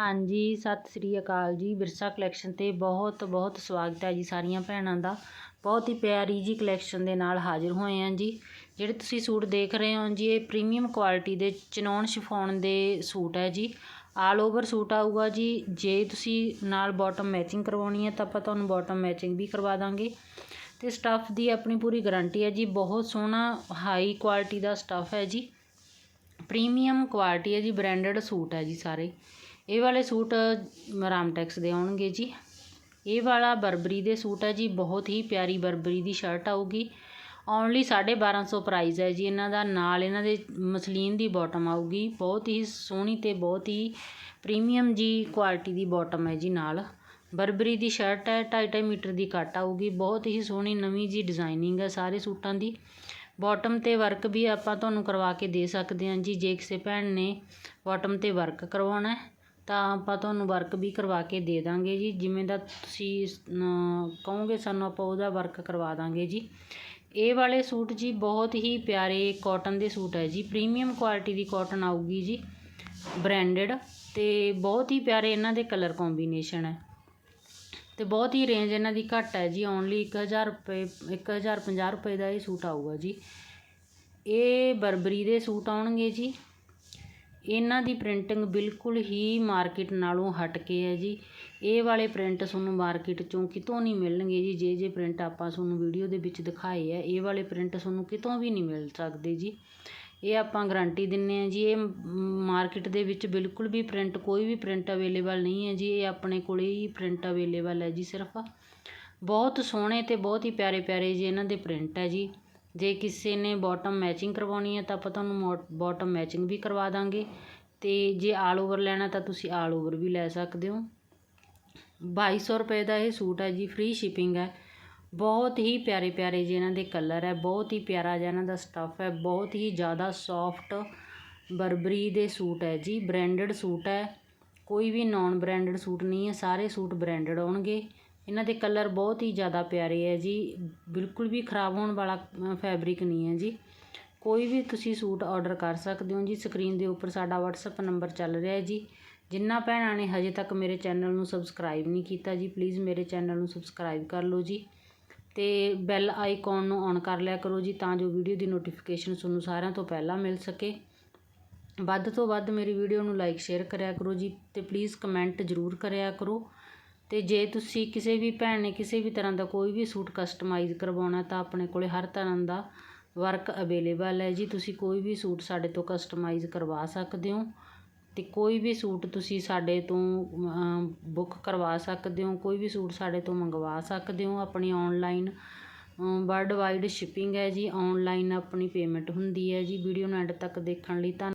ਹਾਂਜੀ, ਸਤਿ ਸ੍ਰੀ ਅਕਾਲ ਜੀ। ਵਿਰਸਾ ਕਲੈਕਸ਼ਨ ਤੇ ਬਹੁਤ ਬਹੁਤ ਸਵਾਗਤ ਹੈ ਜੀ ਸਾਰੀਆਂ ਭੈਣਾਂ ਦਾ। ਬਹੁਤ ਹੀ ਪਿਆਰੀ ਜੀ ਕਲੈਕਸ਼ਨ ਦੇ ਨਾਲ ਹਾਜ਼ਰ ਹੋਏ ਹਾਂ ਜੀ। ਜਿਹੜੇ ਤੁਸੀਂ ਸੂਟ ਦੇਖ ਰਹੇ ਹੋ ਜੀ, ਇਹ ਪ੍ਰੀਮੀਅਮ ਕੁਆਲਿਟੀ ਦੇ ਚਨੌਨ ਸ਼ਿਫੋਨ ਦੇ ਸੂਟ ਹੈ ਜੀ। ਆਲ ਓਵਰ ਸੂਟ ਆਊਗਾ ਜੀ। ਜੇ ਤੁਸੀਂ ਨਾਲ ਬਾਟਮ ਮੈਚਿੰਗ ਕਰਵਾਉਣੀ ਹੈ ਤਾਂ ਆਪਾਂ ਤੁਹਾਨੂੰ ਬਾਟਮ ਮੈਚਿੰਗ ਵੀ ਕਰਵਾ ਦਾਂਗੇ। ਤੇ ਸਟੱਫ ਦੀ ਆਪਣੀ ਪੂਰੀ ਗਾਰੰਟੀ ਹੈ ਜੀ। ਬਹੁਤ ਸੋਹਣਾ ਹਾਈ ਕੁਆਲਿਟੀ ਦਾ ਸਟੱਫ ਹੈ ਜੀ। ਪ੍ਰੀਮੀਅਮ ਕੁਆਲਿਟੀ ਹੈ ਜੀ ਬ੍ਰਾਂਡਡ ਸੂਟ ਹੈ ਜੀ ਸਾਰੇ। ਇਹ ਵਾਲੇ ਸੂਟ ਰਾਮਟੈਕਸ ਦੇ ਆਉਣਗੇ ਜੀ। ਇਹ ਵਾਲਾ ਬਰਬਰੀ ਦੇ ਸੂਟ ਹੈ ਜੀ, ਬਹੁਤ ਹੀ ਪਿਆਰੀ ਬਰਬਰੀ ਦੀ ਸ਼ਰਟ ਆਊਗੀ। ਓਨਲੀ 1250 ਪ੍ਰਾਈਸ ਹੈ ਜੀ, ਇਹਨਾਂ ਦਾ ਨਾਲ ਇਹਨਾਂ ਦੇ ਮਸਲੀਨ ਦੀ ਬਾਟਮ ਆਊਗੀ। ਬਹੁਤ ਹੀ ਸੋਹਣੀ ਤੇ ਬਹੁਤ ਹੀ ਪ੍ਰੀਮੀਅਮ ਜੀ ਕੁਆਲਿਟੀ ਦੀ ਬਾਟਮ ਹੈ ਜੀ ਨਾਲ। ਬਰਬਰੀ ਦੀ ਸ਼ਰਟ ਹੈ 2.5 ਮੀਟਰ ਦੀ ਕੱਟ ਆਊਗੀ। ਬਹੁਤ ਹੀ ਸੋਹਣੀ ਨਵੀਂ ਜੀ ਡਿਜ਼ਾਈਨਿੰਗ ਹੈ ਸਾਰੇ ਸੂਟਾਂ ਦੀ। ਬਾਟਮ ਤੇ ਵਰਕ ਵੀ ਆਪਾਂ ਤੁਹਾਨੂੰ ਕਰਵਾ ਕੇ ਦੇ ਸਕਦੇ ਹਾਂ ਜੀ, ਜੇ ਕਿਸੇ ਭੈਣ ਨੇ ਬਾਟਮ ਤੇ ਵਰਕ ਕਰਵਾਉਣਾ ਹੈ। ਤਾਂ ਆਪਾਂ ਤੁਹਾਨੂੰ ਵਰਕ ਵੀ ਕਰਵਾ ਕੇ ਦੇ ਦਾਂਗੇ ਜੀ। ਜਿਵੇਂ ਦਾ ਤੁਸੀਂ ਕਹੋਗੇ ਸਾਨੂੰ ਆਪਾਂ ਉਹਦਾ ਵਰਕ ਕਰਵਾ ਦਾਂਗੇ ਜੀ। ਇਹ ਵਾਲੇ ਸੂਟ ਜੀ ਬਹੁਤ ਹੀ ਪਿਆਰੇ ਕਾਟਨ ਦੇ ਸੂਟ ਹੈ ਜੀ। ਪ੍ਰੀਮੀਅਮ ਕੁਆਲਿਟੀ ਦੀ ਕਾਟਨ ਆਊਗੀ ਜੀ ਬ੍ਰਾਂਡਡ ਅਤੇ ਬਹੁਤ ਹੀ ਪਿਆਰੇ ਇਹਨਾਂ ਦੇ ਕਲਰ ਕੋਂਬੀਨੇਸ਼ਨ ਹੈ। ਅਤੇ ਬਹੁਤ ਹੀ ਰੇਂਜ ਇਹਨਾਂ ਦੀ ਘੱਟ ਹੈ ਜੀ। ਓਨਲੀ 1000 ਰੁਪਏ 1050 ਰੁਪਏ ਦਾ ਇਹ ਸੂਟ ਆਊਗਾ ਜੀ। ਇਹ ਬਰਬਰੀ ਦੇ ਸੂਟ ਆਉਣਗੇ ਜੀ। ਇਹਨਾਂ ਦੀ ਪ੍ਰਿੰਟਿੰਗ ਬਿਲਕੁਲ ਹੀ ਮਾਰਕੀਟ ਨਾਲੋਂ ਹਟ ਕੇ ਹੈ ਜੀ। ਇਹ ਵਾਲੇ ਪ੍ਰਿੰਟ ਤੁਹਾਨੂੰ ਮਾਰਕੀਟ ਚੋਂ ਕਿਤੋਂ ਨਹੀਂ ਮਿਲਣਗੇ ਜੀ। ਜੇ ਜੇ ਪ੍ਰਿੰਟ ਆਪਾਂ ਤੁਹਾਨੂੰ ਵੀਡੀਓ ਦੇ ਵਿੱਚ ਦਿਖਾਏ ਆ ਇਹ ਵਾਲੇ ਪ੍ਰਿੰਟ ਤੁਹਾਨੂੰ ਕਿਤੋਂ ਵੀ ਨਹੀਂ ਮਿਲ ਸਕਦੇ ਜੀ। ਇਹ ਆਪਾਂ ਗਾਰੰਟੀ ਦਿੰਨੇ ਆ ਜੀ, ਇਹ ਮਾਰਕੀਟ ਦੇ ਵਿੱਚ ਬਿਲਕੁਲ ਵੀ ਪ੍ਰਿੰਟ ਕੋਈ ਵੀ ਪ੍ਰਿੰਟ ਅਵੇਲੇਬਲ ਨਹੀਂ ਹੈ ਜੀ। ਇਹ ਆਪਣੇ ਕੋਲੇ ਹੀ ਪ੍ਰਿੰਟ ਅਵੇਲੇਬਲ ਹੈ ਜੀ ਸਿਰਫ। ਬਹੁਤ ਸੋਹਣੇ ਤੇ ਬਹੁਤ ਹੀ ਪਿਆਰੇ ਪਿਆਰੇ ਜੀ ਇਹਨਾਂ ਦੇ ਪ੍ਰਿੰਟ ਹੈ ਜੀ। ਜੇ ਕਿਸੇ ਨੇ ਬੋਟਮ ਮੈਚਿੰਗ ਕਰਵਾਉਣੀ ਹੈ ਤਾਂ ਆਪਾਂ ਤੁਹਾਨੂੰ ਮੋ ਬੋਟਮ ਮੈਚਿੰਗ ਵੀ ਕਰਵਾ ਦਾਂਗੇ। ਅਤੇ ਜੇ ਆਲ ਓਵਰ ਲੈਣਾ ਤਾਂ ਤੁਸੀਂ ਆਲ ਓਵਰ ਵੀ ਲੈ ਸਕਦੇ ਹੋ। ਬਾਈ ਸੌ ਰੁਪਏ ਦਾ ਇਹ ਸੂਟ ਹੈ ਜੀ ਫ੍ਰੀ ਸ਼ਿਪਿੰਗ ਹੈ। ਬਹੁਤ ਹੀ ਪਿਆਰੇ ਪਿਆਰੇ ਜੀ ਇਹਨਾਂ ਦੇ ਕਲਰ ਹੈ, ਬਹੁਤ ਹੀ ਪਿਆਰਾ ਜਿਹਾ ਇਹਨਾਂ ਦਾ ਸਟੱਫ ਹੈ, ਬਹੁਤ ਹੀ ਜ਼ਿਆਦਾ ਸੌਫਟ ਬਰਬਰੀ ਦੇ ਸੂਟ ਹੈ ਜੀ ਬ੍ਰਾਂਡਡ ਸੂਟ ਹੈ। ਕੋਈ ਵੀ ਨਾਨ ਬ੍ਰਾਂਡਡ ਸੂਟ ਨਹੀਂ ਹੈ, ਸਾਰੇ ਸੂਟ ਬ੍ਰਾਂਡਡ ਆਉਣਗੇ ਇਹਨਾਂ ਦੇ ਕਲਰ ਬਹੁਤ ਹੀ ਜ਼ਿਆਦਾ ਪਿਆਰੇ ਹੈ ਜੀ। ਬਿਲਕੁਲ ਵੀ ਖ਼ਰਾਬ ਹੋਣ ਵਾਲਾ ਫੈਬਰਿਕ ਨਹੀਂ ਹੈ ਜੀ। ਕੋਈ ਵੀ ਤੁਸੀਂ ਸੂਟ ਆਰਡਰ ਕਰ ਸਕਦੇ ਹੋ ਜੀ। ਸਕਰੀਨ ਦੇ ਉੱਪਰ ਸਾਡਾ WhatsApp ਨੰਬਰ ਚੱਲ ਰਿਹਾ ਹੈ ਜੀ। ਜਿਨ੍ਹਾਂ ਭੈਣਾਂ ਨੇ ਹਜੇ ਤੱਕ ਮੇਰੇ ਚੈਨਲ ਨੂੰ ਸਬਸਕ੍ਰਾਈਬ ਨਹੀਂ ਕੀਤਾ ਜੀ ਪਲੀਜ਼ ਮੇਰੇ ਚੈਨਲ ਨੂੰ ਸਬਸਕ੍ਰਾਈਬ ਕਰ ਲਓ ਜੀ। ਤੇ ਬੈਲ ਆਈਕਨ ਨੂੰ ਔਨ ਕਰ ਲਿਆ ਕਰੋ ਜੀ, ਤਾਂ ਜੋ ਵੀਡੀਓ ਦੀ ਨੋਟੀਫਿਕੇਸ਼ਨ ਤੁਹਾਨੂੰ ਸਾਰਿਆਂ ਤੋਂ ਪਹਿਲਾਂ ਮਿਲ ਸਕੇ। ਵੱਧ ਤੋਂ ਵੱਧ ਮੇਰੀ ਵੀਡੀਓ ਨੂੰ ਲਾਈਕ ਸ਼ੇਅਰ ਕਰਿਆ ਕਰੋ ਜੀ। ਤੇ ਪਲੀਜ਼ ਕਮੈਂਟ ਜ਼ਰੂਰ ਕਰਿਆ ਕਰੋ। ਅਤੇ ਜੇ ਤੁਸੀਂ ਕਿਸੇ ਵੀ ਭੈਣ ਨੇ ਕਿਸੇ ਵੀ ਤਰ੍ਹਾਂ ਦਾ ਕੋਈ ਵੀ ਸੂਟ ਕਸਟਮਾਈਜ਼ ਕਰਵਾਉਣਾ ਤਾਂ ਆਪਣੇ ਕੋਲ ਹਰ ਤਰ੍ਹਾਂ ਦਾ ਵਰਕ ਅਵੇਲੇਬਲ ਹੈ ਜੀ। ਤੁਸੀਂ ਕੋਈ ਵੀ ਸੂਟ ਸਾਡੇ ਤੋਂ ਕਸਟਮਾਈਜ਼ ਕਰਵਾ ਸਕਦੇ ਹੋ ਅਤੇ ਕੋਈ ਵੀ ਸੂਟ ਤੁਸੀਂ ਸਾਡੇ ਤੋਂ ਬੁੱਕ ਕਰਵਾ ਸਕਦੇ ਹੋ, ਕੋਈ ਵੀ ਸੂਟ ਸਾਡੇ ਤੋਂ ਮੰਗਵਾ ਸਕਦੇ ਹੋ। ਆਪਣੀ ਔਨਲਾਈਨ ਵਰਲਡ ਵਾਈਡ ਸ਼ਿਪਿੰਗ ਹੈ ਜੀ। ਔਨਲਾਈਨ ਆਪਣੀ ਪੇਮੈਂਟ ਹੁੰਦੀ ਹੈ ਜੀ। ਵੀਡੀਓ ਨੂੰ ਐਂਡ ਤੱਕ ਦੇਖਣ ਲਈ ਧੰਨ